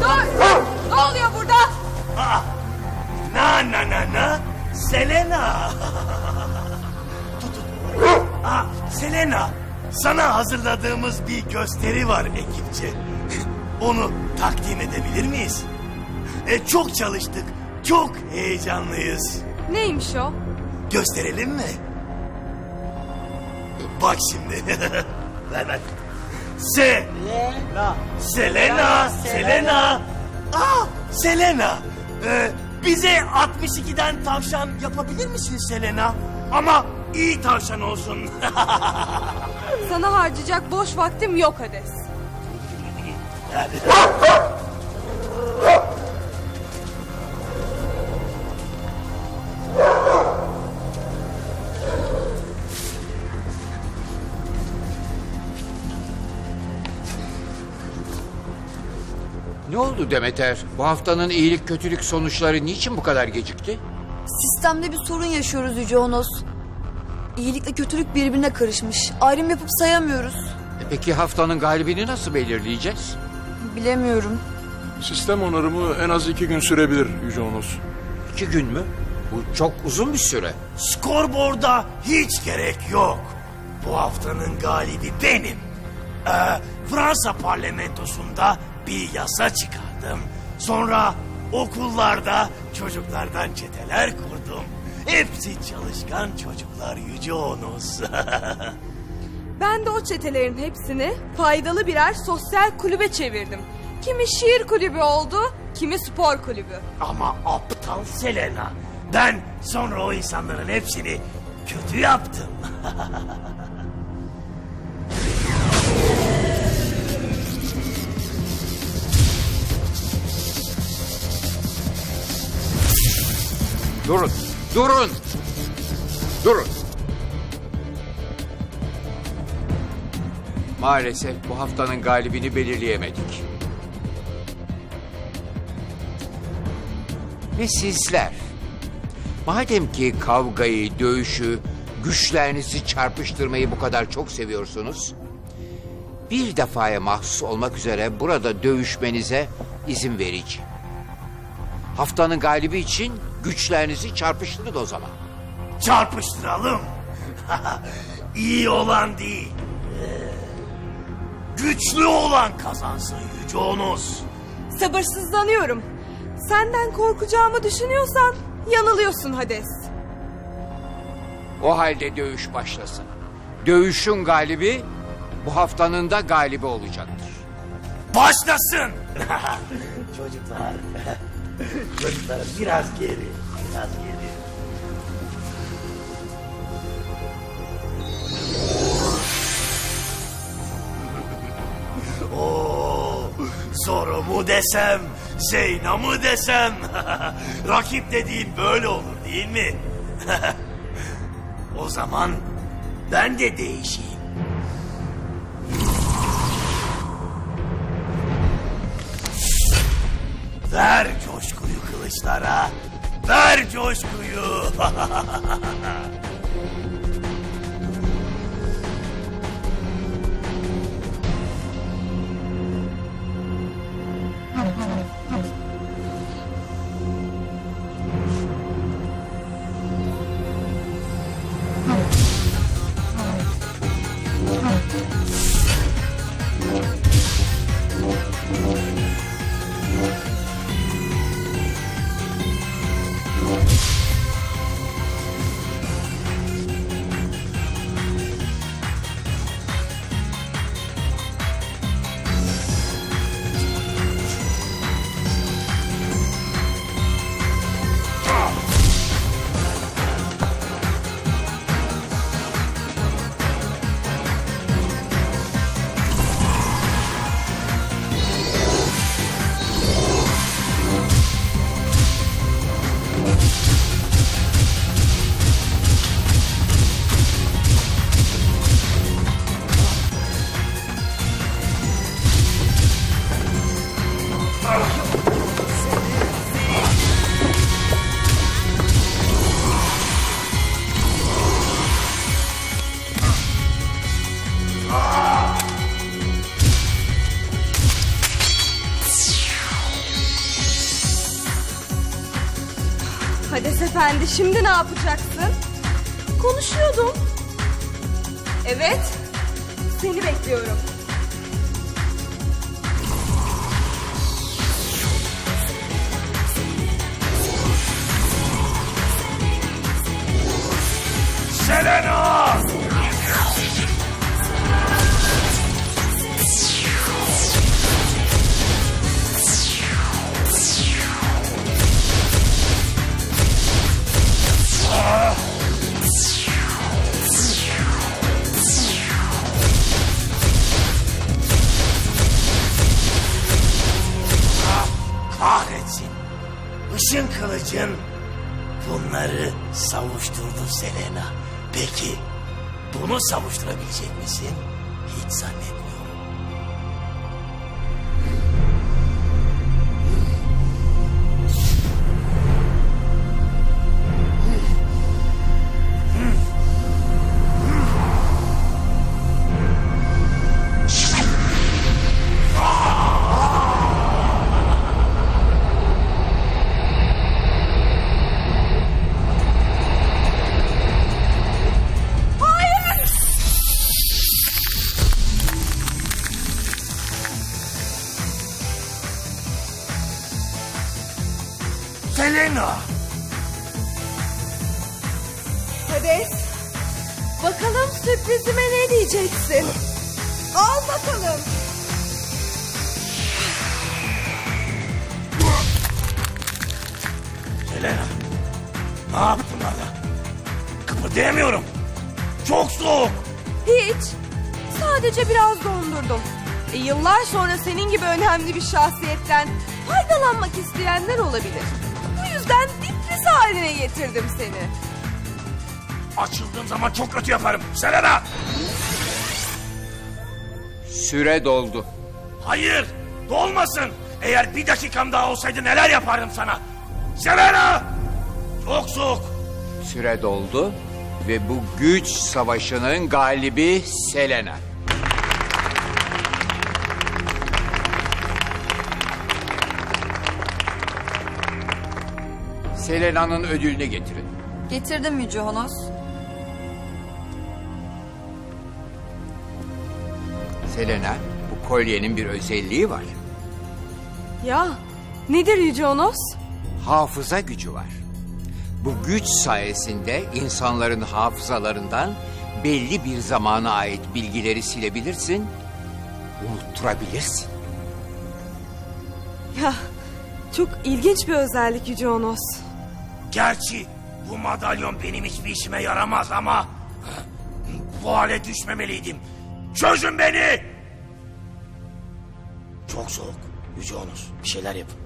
Dur! Ne oluyor burada? Na na na na Selena. Tut, tut. Ah, Selena sana hazırladığımız bir gösteri var ekipçe. Onu takdim edebilir miyiz? E, çok çalıştık. Çok heyecanlıyız. Neymiş o? Gösterelim mi? Bak şimdi. ver ver. Se. Selena. Selena. Aa, Selena. Ee, bize 62'den tavşan yapabilir misin Selena? Ama iyi tavşan olsun. Sana harcayacak boş vaktim yok Hades. Ne oldu Demeter? Bu haftanın iyilik kötülük sonuçları niçin bu kadar gecikti? Sistemde bir sorun yaşıyoruz Yüce Onos. İyilikle kötülük birbirine karışmış. Ayrım yapıp sayamıyoruz. E peki haftanın galibini nasıl belirleyeceğiz? Bilemiyorum. Sistem onarımı en az iki gün sürebilir Yüce Onos. İki gün mü? Bu çok uzun bir süre. Skorboard'a hiç gerek yok. Bu haftanın galibi benim. Ee, Fransa parlamentosunda bir yasa çıkardım. Sonra okullarda çocuklardan çeteler kurdum. Hepsi çalışkan çocuklar Yüce Onus. Ben de o çetelerin hepsini faydalı birer sosyal kulübe çevirdim. Kimi şiir kulübü oldu, kimi spor kulübü. Ama aptal Selena. Ben sonra o insanların hepsini kötü yaptım. Durun, durun, durun. Maalesef bu haftanın galibini belirleyemedik. Ve sizler, madem ki kavgayı, dövüşü, güçlerinizi çarpıştırmayı bu kadar çok seviyorsunuz, bir defaya mahsus olmak üzere burada dövüşmenize izin vereceğim. Haftanın galibi için güçlerinizi çarpıştırın o zaman. Çarpıştıralım. İyi olan değil. Güçlü olan kazansın Yüce Onus. Sabırsızlanıyorum. Senden korkacağımı düşünüyorsan yanılıyorsun Hades. O halde dövüş başlasın. Dövüşün galibi bu haftanın da galibi olacaktır. Başlasın. Çocuklar. Çocuklar biraz geri. Biraz geri. Oo, Zoro mu desem, Zeyna mı desem? Rakip dediğin böyle olur değil mi? o zaman ben de değişeyim. Ver Ver coşkuyu. şimdi ne yapacaksın? Konuşuyordum. Evet. Seni bekliyorum. Selena! Kılıcın bunları savuşturdu Selena. Peki bunu savuşturabilecek misin? Hiç zannetmiyorum. Selena! Hades. Bakalım sürprizime ne diyeceksin? Al bakalım. Selena! Ne yaptın hala? Kıpırdayamıyorum. Çok soğuk. Hiç. Sadece biraz dondurdum. E, yıllar sonra senin gibi önemli bir şahsiyetten faydalanmak isteyenler olabilir. Yüzden diplis haline getirdim seni. Açıldığım zaman çok kötü yaparım. Selena! Süre doldu. Hayır! Dolmasın! Eğer bir dakikam daha olsaydı neler yapardım sana? Selena! Çok soğuk. Süre doldu ve bu güç savaşının galibi Selena. Selena'nın ödülünü getirin. Getirdim Yüce Honos. Selena, bu kolyenin bir özelliği var. Ya nedir Yüce Onos? Hafıza gücü var. Bu güç sayesinde insanların hafızalarından belli bir zamana ait bilgileri silebilirsin, unutturabilirsin. Ya çok ilginç bir özellik Yüce Onos. Gerçi bu madalyon benim hiçbir işime yaramaz ama... Bu hale düşmemeliydim. Çözün beni! Çok soğuk. Yüce Onus bir şeyler yapın.